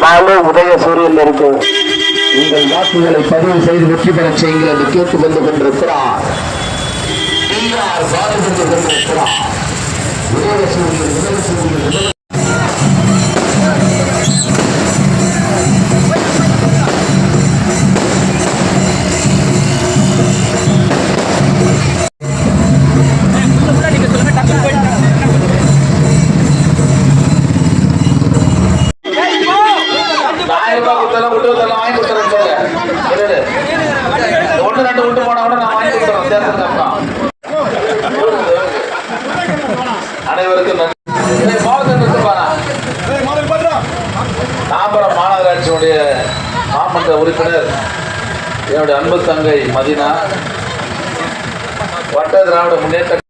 பாலு உதயசூரியன் இருக்கு உங்கள் வாக்குகளை பதிவு செய்து வெற்றி பெறச் செய்யுங்கள் என்று கேட்டு கொண்டு கொண்டிருக்கிறார் டிஆர் பாலு ஆயிரம் ரூபாய் கொடுத்தாலும் விட்டு வந்தாலும் வாங்கி கொடுத்துறேன் சொல்லு இரு, ரெண்டு விட்டு போனா கூட நான் வாங்கி கொடுத்துறேன் தேர்தலுக்கு அப்புறம் அனைவருக்கும் நன்றி. தாம்பரம் மாநகராட்சியினுடைய மாமன்ற உறுப்பினர் என்னுடைய அன்பு தங்கை மதினா வட்ட திராவிட முன்னேற்ற